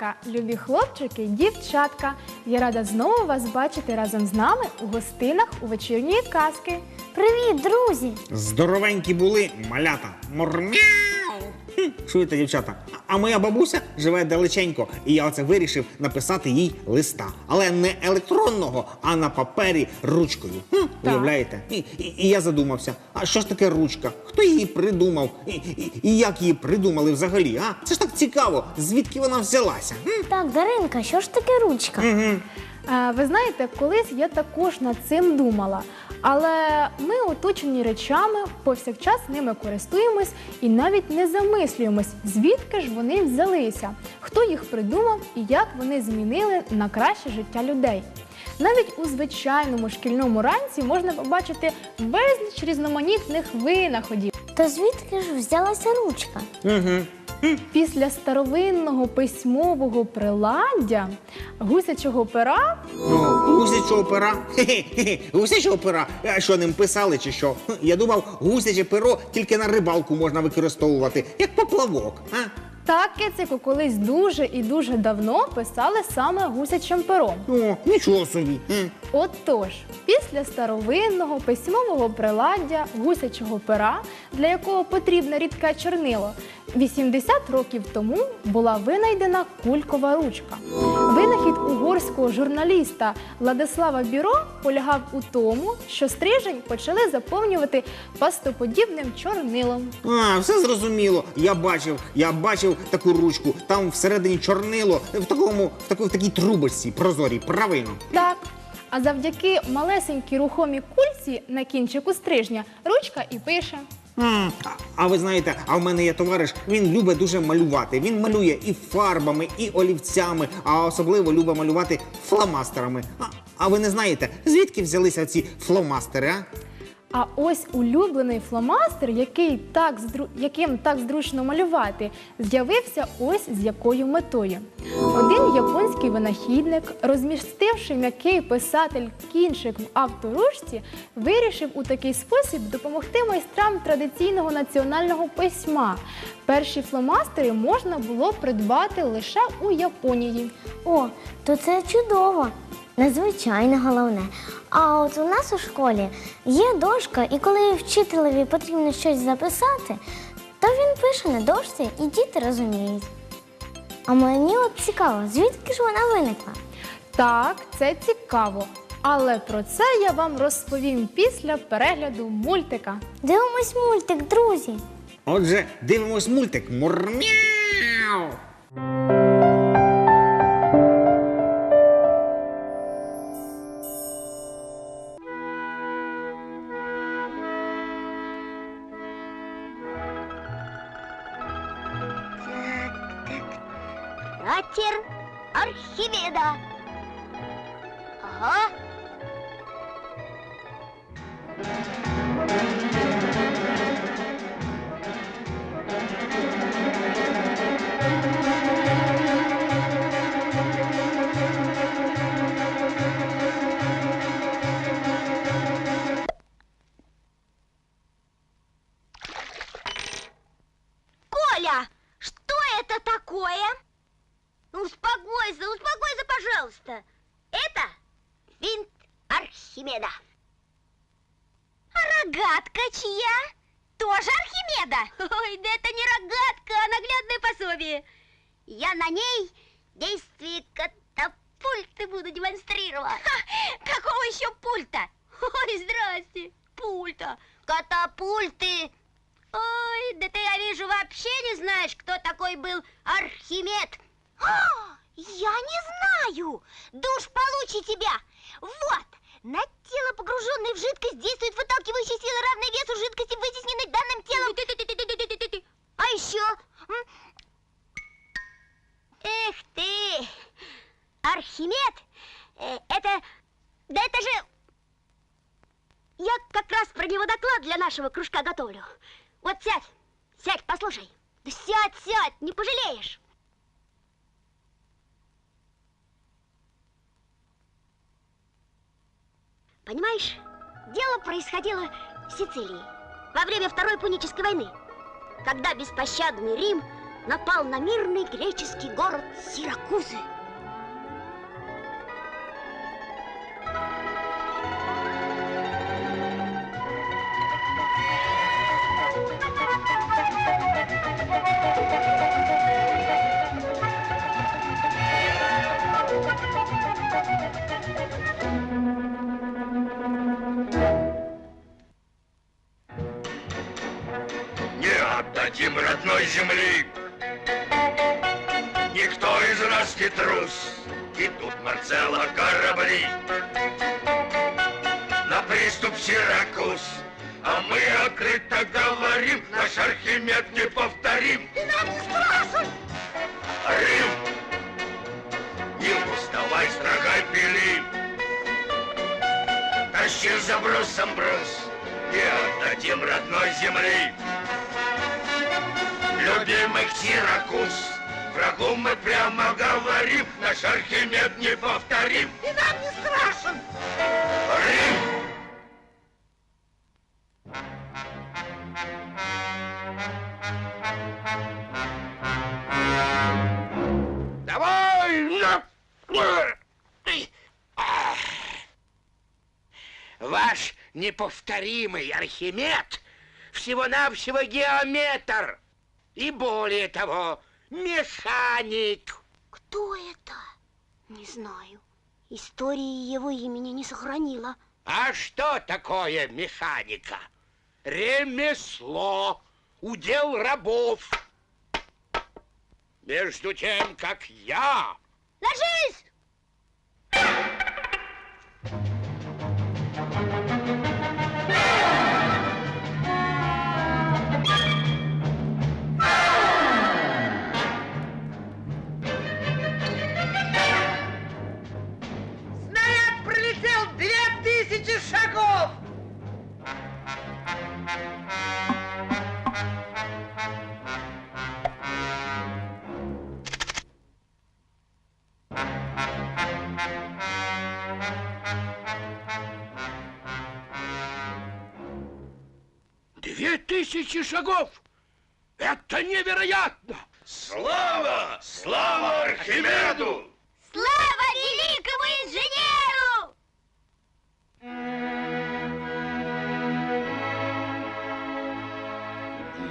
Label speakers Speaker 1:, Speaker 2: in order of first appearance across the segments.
Speaker 1: малятка, любі хлопчики дівчатка. Я рада знову вас бачити разом з нами у гостинах у вечірньої казки.
Speaker 2: Привіт, друзі!
Speaker 3: Здоровенькі були малята. Мурмяу. Хм, Чуєте, дівчата? А- моя бабуся живе далеченько, і я оце вирішив написати їй листа. Але не електронного, а на папері ручкою. Хм, Уявляєте? І, і, і я задумався: а що ж таке ручка? Хто її придумав? І, і, і як її придумали взагалі? А? Це ж так цікаво, звідки вона взялася? Хм?
Speaker 2: Так, Даринка, що ж таке ручка?
Speaker 1: Е, Ви знаєте, колись я також над цим думала. Але ми оточені речами, повсякчас ними користуємось і навіть не замислюємось, звідки ж вони взялися, хто їх придумав і як вони змінили на краще життя людей. Навіть у звичайному шкільному ранці можна побачити безліч різноманітних винаходів.
Speaker 2: То звідки ж взялася ручка?
Speaker 1: Після старовинного письмового приладдя гусячого пера
Speaker 3: Ну, гусячого пера. Гусячого пера. А що ним писали чи що? Я думав, гусяче перо тільки на рибалку можна використовувати, як поплавок. А?
Speaker 1: Так, кицику, колись дуже і дуже давно писали саме гусячим пером.
Speaker 3: О, нічого собі. М.
Speaker 1: Отож, після старовинного письмового приладдя гусячого пера, для якого потрібне рідке чорнило, 80 років тому була винайдена кулькова ручка. Винахід угорського журналіста Владислава Біро полягав у тому, що стрижень почали заповнювати пастоподібним чорнилом.
Speaker 3: А, все зрозуміло. Я бачив, я бачив таку ручку. Там всередині чорнило в такому, в такій, в такій трубочці прозорій, правильно.
Speaker 1: Так. А завдяки малесенькій рухомій кульці на кінчику стрижня ручка і пише.
Speaker 3: М, А, а ви знаєте, а в мене є товариш, він любить дуже малювати. Він малює і фарбами, і олівцями, а особливо любить малювати фломастерами. А, а ви не знаєте, звідки взялися ці фломастери, а?
Speaker 1: А ось улюблений фломастер, який так здру... яким так зручно малювати, з'явився ось з якою метою. Один японський винахідник, розмістивши м'який писатель кінчик в авторучці, вирішив у такий спосіб допомогти майстрам традиційного національного письма. Перші фломастери можна було придбати лише у Японії.
Speaker 2: О, то це чудово. Незвичайно головне. А от у нас у школі є дошка, і коли вчителеві потрібно щось записати, то він пише на дошці і діти розуміють. А мені от цікаво, звідки ж вона виникла?
Speaker 1: Так, це цікаво. Але про це я вам розповім після перегляду мультика.
Speaker 2: Дивимось мультик, друзі.
Speaker 3: Отже, дивимось мультик. Мурмяу!
Speaker 4: Такое? Ну, успокойся, успокойся, пожалуйста. Это винт Архимеда. А рогатка чья? Тоже Архимеда? Ой, да это не рогатка, а наглядное пособие. Я на ней действие катапульты буду демонстрировать. какого еще пульта? Ой, здрасте, пульта. Катапульты. Ой, да ты, я вижу, вообще не знаешь, кто такой был Архимед. А, я не знаю. Душ получи тебя. Вот. На тело, погруженное в жидкость, действует выталкивающая сила, равной весу жидкости, вытесненной данным телом. А еще... Эх ты! Архимед? Э, это... Да это же... Я как раз про него доклад для нашего кружка готовлю. Вот сядь, сядь, послушай. Да сядь, сядь, не пожалеешь. Понимаешь, дело происходило в Сицилии во время Второй Пунической войны, когда беспощадный Рим напал на мирный греческий город Сиракузы.
Speaker 5: Отдадим родной земли. Никто из нас не трус, идут Марцелла корабли. На приступ Сиракуз, а мы открыто говорим, наш Архимед не повторим. И нам не страшен! Рим! Не уставай, строгай пили. Тащи за брусом брус, не отдадим родной земли любимых Сиракуз. Врагу мы прямо говорим, наш Архимед не повторим. И нам не страшен. Неповторимый Архимед всего-навсего геометр. И более того, механик.
Speaker 4: Кто это? Не знаю. История его имени не сохранила.
Speaker 5: А что такое механика? Ремесло, удел рабов. Между тем, как я
Speaker 4: Ложись!
Speaker 6: Две тысячи шагов!
Speaker 5: Это невероятно! Слава! Слава Архимеду!
Speaker 4: Слава великому инженеру!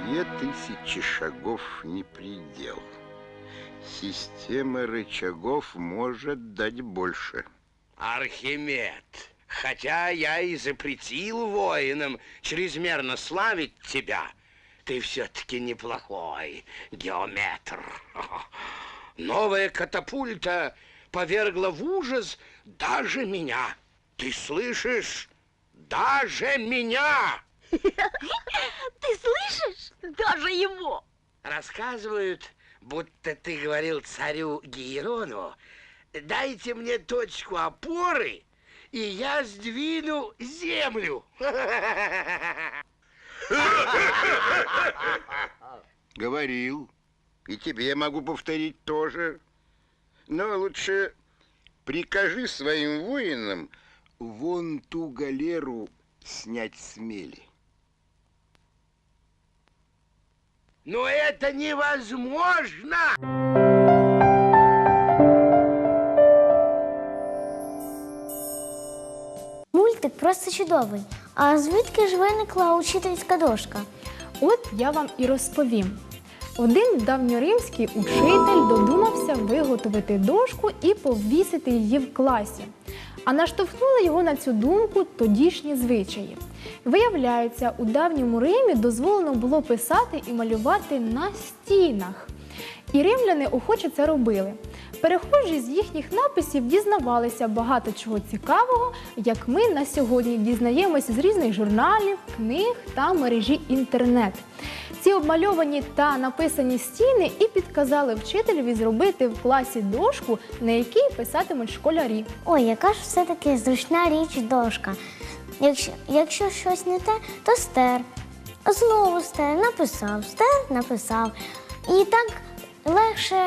Speaker 7: Две тысячи шагов не предел. Система рычагов может дать больше.
Speaker 5: Архимед, хотя я и запретил воинам чрезмерно славить тебя, ты все-таки неплохой геометр. Новая катапульта повергла в ужас даже меня. Ты слышишь? Даже меня!
Speaker 4: Ты слышишь? Даже его!
Speaker 5: Рассказывают, будто ты говорил царю Гиерону, дайте мне точку опоры, и я сдвину землю.
Speaker 7: Говорил. И тебе могу повторить тоже. Но лучше прикажи своим воинам вон ту галеру снять с мели.
Speaker 5: Но это невозможно!
Speaker 2: Мультик просто чудовий. А звідки ж виникла учительська дошка?
Speaker 1: От я вам і розповім. Один давньоримський учитель додумався виготовити дошку і повісити її в класі. А наштовхнули його на цю думку тодішні звичаї. Виявляється, у давньому Римі дозволено було писати і малювати на стінах. І римляни охоче це робили. Перехожі з їхніх написів дізнавалися багато чого цікавого, як ми на сьогодні дізнаємося з різних журналів, книг та мережі інтернет. Ці обмальовані та написані стіни і підказали вчителеві зробити в класі дошку, на якій писатимуть школярі.
Speaker 2: Ой, яка ж все-таки зручна річ дошка. Якщо, якщо щось не те, то стер. Знову стер, написав, стер, написав. І так легше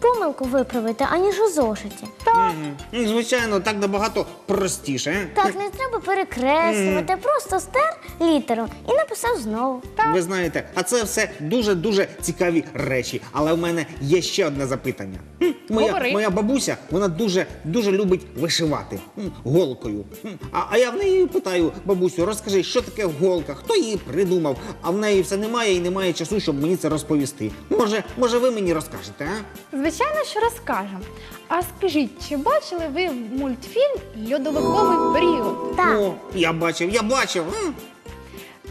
Speaker 2: помилку виправити, аніж у зошиті.
Speaker 3: Мгм. Ну, Звичайно, так набагато простіше. е?
Speaker 2: Так, не треба перекреслювати, просто стер літеру і написав знову.
Speaker 3: Ви знаєте, а це все дуже-дуже цікаві речі. Але в мене є ще одне запитання. М, Моя,
Speaker 1: Говори.
Speaker 3: моя бабуся, вона дуже дуже любить вишивати м, голкою. М, А, а я в неї питаю, бабусю, розкажи, що таке голка, хто її придумав? А в неї все немає і немає часу, щоб мені це розповісти. Може, може, ви мені розкажете, а?
Speaker 1: Звичайно, що розкажемо. А скажіть, чи бачили ви мультфільм Льодовиковий період?
Speaker 2: Так.
Speaker 3: О, я бачив, я бачив. М.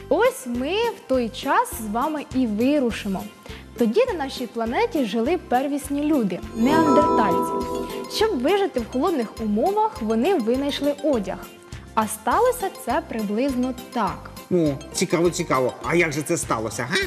Speaker 1: Ось ми в той час з вами і вирушимо. Тоді на нашій планеті жили первісні люди, неандертальці. Щоб вижити в холодних умовах, вони винайшли одяг. А сталося це приблизно так.
Speaker 3: О, цікаво, цікаво. А як же це сталося? Га?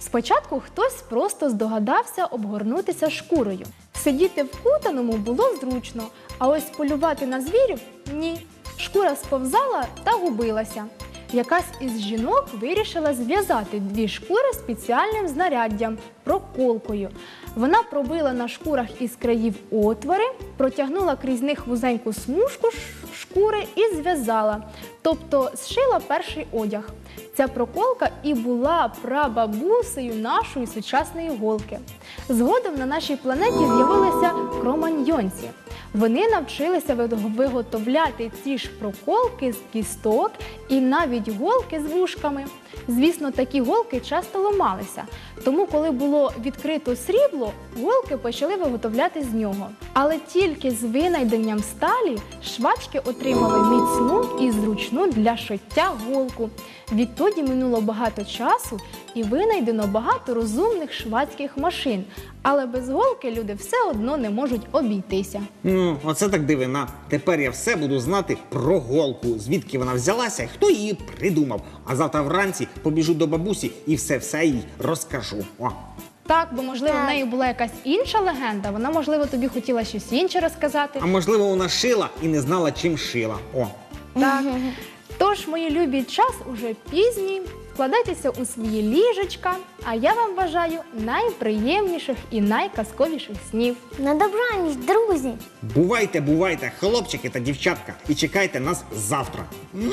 Speaker 1: Спочатку хтось просто здогадався обгорнутися шкурою. Сидіти в кутаному було зручно, а ось полювати на звірів ні. Шкура сповзала та губилася. Якась із жінок вирішила зв'язати дві шкури спеціальним знаряддям проколкою. Вона пробила на шкурах із країв отвори, протягнула крізь них вузеньку смужку шкури і зв'язала, тобто зшила перший одяг. Ця проколка і була прабабусею нашої сучасної голки. Згодом на нашій планеті з'явилися кроманьйонці. Вони навчилися виготовляти ці ж проколки з кісток і навіть голки з вушками. Звісно, такі голки часто ламалися. Тому, коли було відкрито срібло, голки почали виготовляти з нього. Але тільки з винайденням сталі швачки отримали міцну і зручну для шиття голку. Відтоді минуло багато часу і винайдено багато розумних швацьких машин. Але без голки люди все одно не можуть обійтися.
Speaker 3: Ну, оце так дивина. Тепер я все буду знати про голку, звідки вона взялася і хто її придумав. А завтра вранці побіжу до бабусі і все-все їй розкажу. О.
Speaker 1: Так, бо можливо в неї була якась інша легенда. Вона, можливо, тобі хотіла щось інше розказати.
Speaker 3: А можливо, вона шила і не знала, чим шила. О.
Speaker 1: Так. Тож, мої любі, час уже пізній. Вкладайтеся у свої ліжечка, а я вам бажаю найприємніших і найказковіших снів.
Speaker 2: На добраніч, друзі!
Speaker 3: Бувайте, бувайте, хлопчики та дівчатка, і чекайте нас завтра.
Speaker 4: Мяу!